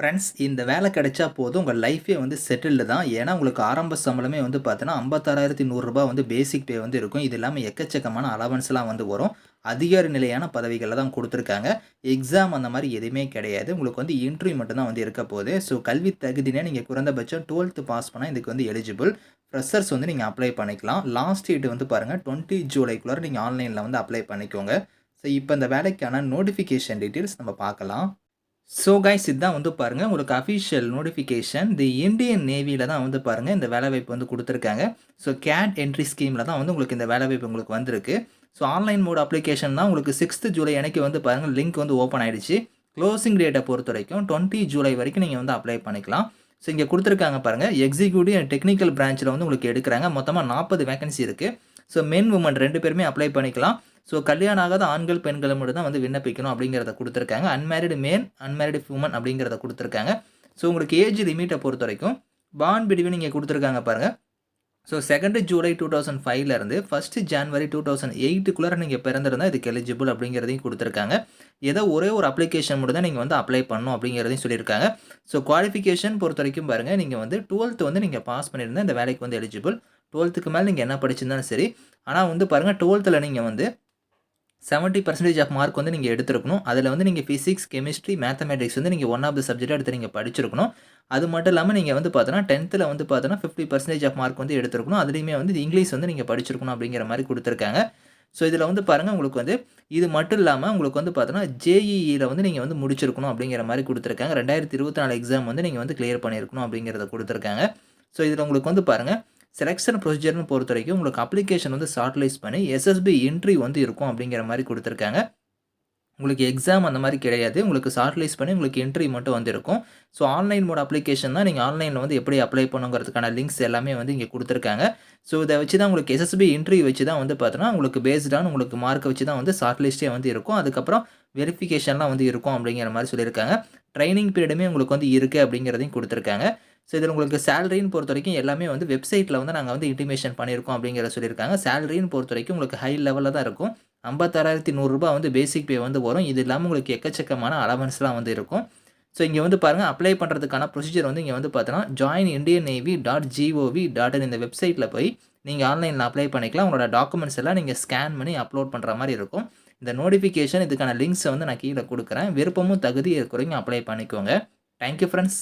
Friends இந்த வேலை கிடைச்சா போதும். உங்கள் லைஃபே வந்து செட்டில்டு தான். ஏன்னா உங்களுக்கு ஆரம்ப சம்பளமே வந்து பார்த்தீங்கன்னா ஐம்பத்தாறாயிரத்தி நூறுரூபா வந்து பேசிக் பே வந்து இருக்கும். இது இல்லாமல் எக்கச்சக்கமான அலவன்ஸ்லாம் வந்து வரும். அதிகார நிலையான பதவிகளில் தான் கொடுத்துருக்காங்க. எக்ஸாம் அந்த மாதிரி எதுவுமே கிடையாது. உங்களுக்கு வந்து இன்டர்வியூ மட்டும்தான் வந்து இருக்க போகுது. ஸோ கல்வி தகுதினே நீங்கள் குறைந்தபட்சம் டுவெல்த்து பாஸ் பண்ணால் இதுக்கு வந்து எலிஜிபிள் ஃப்ரெஷர்ஸ் வந்து நீங்கள் அப்ளை பண்ணிக்கலாம். லாஸ்ட் டேட் வந்து பாருங்கள் டுவெண்ட்டி ஜூலைக்குள்ளே நீங்கள் ஆன்லைனில் வந்து அப்ளை பண்ணிக்கோங்க. ஸோ இப்போ இந்த வேலைக்கான நோட்டிஃபிகேஷன் டீட்டெயில்ஸ் நம்ம பார்க்கலாம். ஸோ கைஸ் இதுதான் வந்து பாருங்கள் உங்களுக்கு அஃபிஷியல் நோட்டிஃபிகேஷன் தி இந்தியன் நேவியில் தான் வந்து பாருங்கள் இந்த வேலைவாய்ப்பு வந்து கொடுத்துருக்காங்க. ஸோ கேட் என்ட்ரி ஸ்கீமில் தான் வந்து உங்களுக்கு இந்த வேலைவாய்ப்பு உங்களுக்கு வந்திருக்கு. ஸோ ஆன்லைன் மோட் அப்ளிகேஷன் தான் உங்களுக்கு சிக்ஸ்த்து ஜூலை அன்னைக்கு வந்து பாருங்கள் லிங்க் வந்து ஓப்பன் ஆகிடுச்சு க்ளோசிங் டேட்டை பொறுத்த வரைக்கும் டுவெண்ட்டி ஜூலை வரைக்கும் நீங்கள் வந்து அப்ளை பண்ணிக்கலாம். ஸோ இங்கே கொடுத்துருக்காங்க பாருங்கள் எக்ஸிக்யூட்டிவ் அண்ட் டெக்னிக்கல் பிரான்ச்சில் வந்து உங்களுக்கு எடுக்கிறாங்க. மொத்தமாக நாற்பது வேகன்சி இருக்குது ஸோ மென் உமன் ரெண்டு பேருமே அப்ளை பண்ணிக்கலாம். ஸோ கல்யாணம் ஆகாத ஆண்கள் பெண்களை மட்டும் தான் வந்து விண்ணப்பிக்கணும் அப்படிங்கிறத கொடுத்துருக்காங்க. அன்மேரிடு மேன் அன்மேரிடு உமன் அப்படிங்கிறத கொடுத்துருக்காங்க. ஸோ உங்களுக்கு ஏஜ் லிமிட்டை பொறுத்த வரைக்கும் பான் பிடிவு நீங்கள் கொடுத்துருக்காங்க பாருங்கள் so second July two thousand ஃபைவ்லேருந்து ஃபஸ்ட்டு ஜான்வரி டூ தௌசண்ட் எயிட்டுக்குள்ளே நீங்கள் பிறந்திருந்தால் இதுக்கு எலிஜிபிள் அப்படிங்கிறதையும் கொடுத்துருக்காங்க. ஏதோ ஒரே ஒரு அப்ளிகேஷன் மட்டும் தான் நீங்கள் வந்து அப்ளை பண்ணணும் அப்படிங்கிறதையும் சொல்லியிருக்காங்க. ஸோ குவாலிஃபிகேஷன் பொறுத்த வரைக்கும் பாருங்கள் நீங்கள் வந்து டுவெல்த்து வந்து நீங்கள் பாஸ் பண்ணியிருந்தால் இந்த வேலைக்கு வந்து எலிஜிபிள் டுவெல்த்துக்கு மேலே நீங்கள் என்ன படிச்சிருந்தாலும் சரி. ஆனால் வந்து பாருங்கள் டுவெல்த்தில் நீங்கள் வந்து செவன்ட்டி பர்சன்டேஜ் ஆஃப் மார்க் வந்து நீங்கள் எடுத்துருக்கணும். அதில் வந்து நீங்கள் ஃபிசிக்ஸ் கெமிஸ்ட்ரி மேத்தமெட்டிக்ஸ் வந்து நீங்கள் ஒன் ஆஃப் த சப்ஜெக்ட் எடுத்து நீங்கள் படிச்சிருக்கணும். அது மட்டும் இல்லாமல் நீங்கள் வந்து பார்த்தோன்னா டென்த்தில் வந்து பார்த்தோன்னா ஃபிஃப்டி பர்சன்டேஜ் ஆஃப் மார்க் வந்து எடுத்துருக்கணும். அதுலேயுமே வந்து இங்கிலீஷ் வந்து நீங்கள் படிச்சிருக்கணும் அப்படிங்கிற மாதிரி கொடுத்துருக்காங்க. ஸோ இதில் வந்து பாருங்கள் உங்களுக்கு வந்து இது மட்டும் இல்லாமல் உங்களுக்கு வந்து பார்த்தோன்னா ஜேஇஇயில் வந்து நீங்கள் வந்து முடிச்சிருக்கணும் அப்படிங்கிற மாதிரி கொடுத்துருக்காங்க. ரெண்டாயிரத்தி இருபத்தி நாலு எக்ஸாம் வந்து நீங்கள் வந்து கிளியர் பண்ணியிருக்கணும் அப்படிங்கிறத கொடுத்துருக்காங்க. ஸோ இதில் உங்களுக்கு வந்து பாருங்கள் செலெக்ஷன் ப்ரொசீஜர்னு பொறுத்த வரைக்கும் உங்களுக்கு அப்ளிகேஷன் வந்து ஷார்ட்லைஸ் பண்ணி எஸ்எஸ்பி என்ட்ரி வந்து இருக்கும் அப்படிங்கிற மாதிரி கொடுத்துருக்காங்க. உங்களுக்கு எக்ஸாம் அந்த மாதிரி கிடையாது. உங்களுக்கு ஷார்ட்லைஸ் பண்ணி உங்களுக்கு என்ட்ரி மட்டும் வந்திருக்கும். ஸோ ஆன்லைன் மோட் அப்ளிகேஷன் தான் நீங்கள் ஆன்லைனில் வந்து எப்படி அப்ளை பண்ணுங்கிறதுக்கான லிங்க்ஸ் எல்லாமே வந்து இங்கே கொடுத்துருக்காங்க. ஸோ இதை வச்சு தான் உங்களுக்கு எஸ்எஸ்பி இன்ட்ரி வச்சு தான் வந்து பார்த்தோன்னா உங்களுக்கு பேஸ்டான உங்களுக்கு மார்க்கை வச்சு தான் வந்து ஷார்ட்லிஸ்ட்டே வந்து இருக்கும். அதுக்கப்புறம் வெரிஃபிகேஷன்லாம் வந்து இருக்கும் அப்படிங்கிற மாதிரி சொல்லியிருக்காங்க. ட்ரைனிங் பீரியடுமே உங்களுக்கு வந்து இருக்குது அப்படிங்கிறதையும் கொடுத்துருக்காங்க. ஸோ இதில் உங்களுக்கு சேலரின்னு பொறுத்த வரைக்கும் எல்லாமே வந்து வெப்சைட்டில் வந்து நாங்கள் வந்து இன்டிமேஷன் பண்ணியிருக்கோம் அப்படிங்கிற சொல்லியிருக்காங்க. சேலரின்னு பொறுத்த வரைக்கும் உங்களுக்கு ஹை லெவலில் தான் இருக்கும். ஐம்பத்தாறாயிரத்தி நூறுரூபா வந்து பேசிக் பே வந்து வரும். இது இல்லாமல் உங்களுக்கு எக்கச்சக்கமான அலவன்ஸ்லாம் வந்து இருக்கும். ஸோ இங்கே வந்து பாருங்கள் அப்ளை பண்ணுறதுக்கான ப்ரொசீஜர் வந்து இங்கே வந்து பார்த்தோன்னா join Indian navy dot gov dot இந்த வெப்சைட்டில் போய் நீங்கள் ஆன்லைனில் அப்ளை பண்ணிக்கலாம். உங்களோட டாக்குமெண்ட்ஸ் எல்லாம் நீங்கள் ஸ்கேன் பண்ணி அப்லோட் பண்ணுற மாதிரி இருக்கும். இந்த நோட்டிஃபிகேஷன் இதுக்கான லிங்க்ஸை வந்து நான் கீழே கொடுக்குறேன். விருப்பமும் தகுதி இருக்கிறவங்க அப்ளை பண்ணிக்கோங்க. Thank you friends